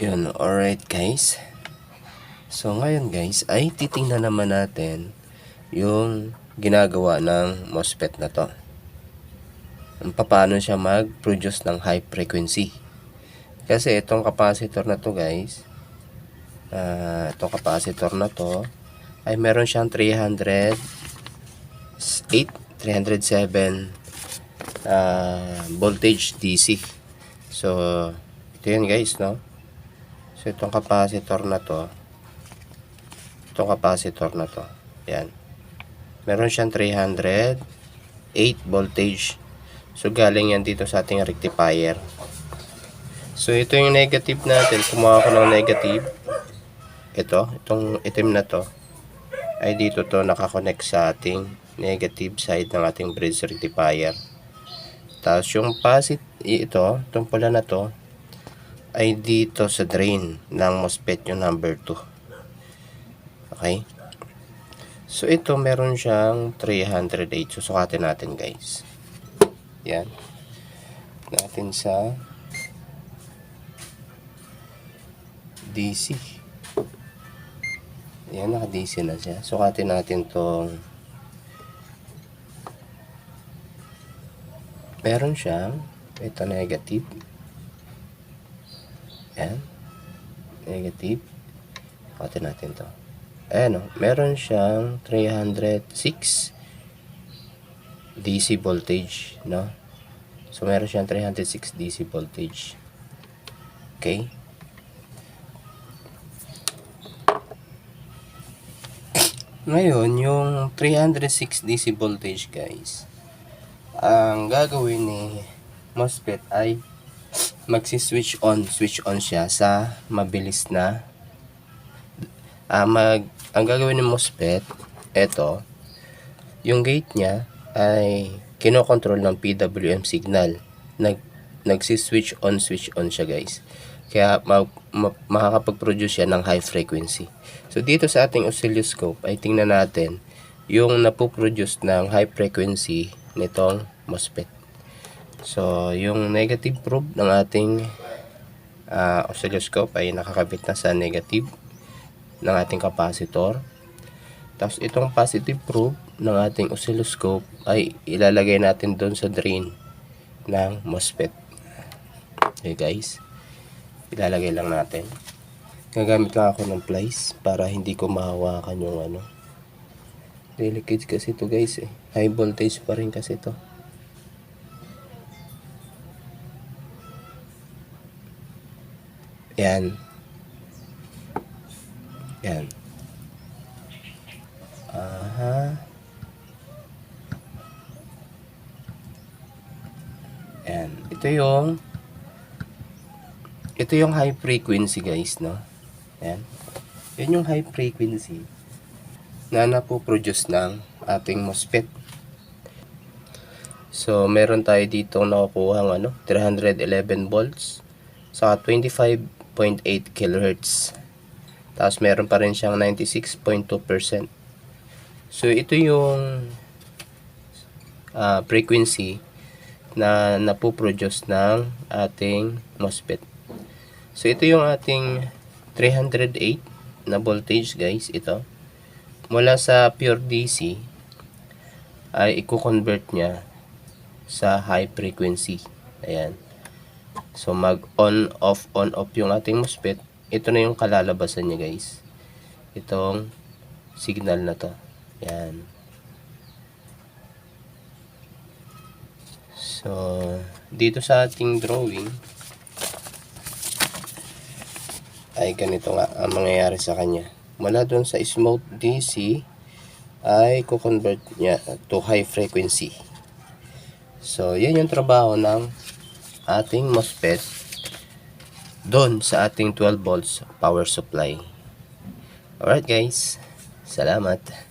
Yun, alright guys. So ngayon guys, ay titingnan naman natin yung ginagawa ng MOSFET na to. Paano siya mag-produce ng high frequency. Kasi itong capacitor na to guys, ah itong capacitor na to, ay meron siyang 308, 307 ah, voltage DC. So, ito yun guys, no? So, itong capacitor na to, itong capacitor na to, yan. Meron siyang 308 voltage. So, galing yan dito sa ating rectifier. So, ito yung negative natin. Kumuha ko ng negative. Ito, itong itim na to, ay dito to nakakonect sa ating negative side ng ating bridge rectifier. Tapos yung positive, ito, itong pula na to, ay dito sa drain ng MOSFET yung number 2. Okay? So, ito meron siyang 308. Susukatin natin guys. Yan. Natin sa DC. Yan, naka-DC na siya. Sukatin natin tong meron siyang ito negative yan negative. Sukatin natin to. Ayan o meron siyang 306 DC voltage no? So meron siyang 306 DC voltage. Okay. Ngayon yung 306 DC voltage guys ang gagawin ni MOSFET ay magsi-switch on, switch on siya sa mabilis na. Ah, mag ang gagawin ni MOSFET eto yung gate niya ay kinokontrol ng PWM signal. Nag nagsi-switch on switch on siya guys. Kaya ma, ma, makakapag-produce siya ng high frequency. So dito sa ating oscilloscope ay tingnan natin yung napoproduce ng high frequency nitong MOSFET. So, yung negative probe ng ating uh, oscilloscope ay nakakabit na sa negative ng ating capacitor. Tapos, itong positive probe ng ating oscilloscope ay ilalagay natin doon sa drain ng MOSFET. Okay guys, ilalagay lang natin. Gagamit lang ako ng plies para hindi ko mahawakan yung ano, Delicate kasi to guys eh. High voltage pa rin kasi to. Yan. Yan. Aha. Yan. Ito yung ito yung high frequency guys, no? Yan. Yan yung high frequency na napoproduce ng ating MOSFET. So, meron tayo dito nakukuha ano, 311 volts sa 25.8 kHz. Tapos meron pa rin siyang 96.2%. So, ito yung uh, frequency na napoproduce ng ating MOSFET. So, ito yung ating 308 na voltage guys, ito mula sa pure DC ay i-convert niya sa high frequency. Ayan. So mag on off on off yung ating MOSFET. Ito na yung kalalabasan niya guys. Itong signal na to. Ayan. So dito sa ating drawing ay ganito nga ang mangyayari sa kanya mula doon sa smooth DC ay ko-convert niya to high frequency. So, yan yung trabaho ng ating MOSFET doon sa ating 12 volts power supply. Alright guys, salamat.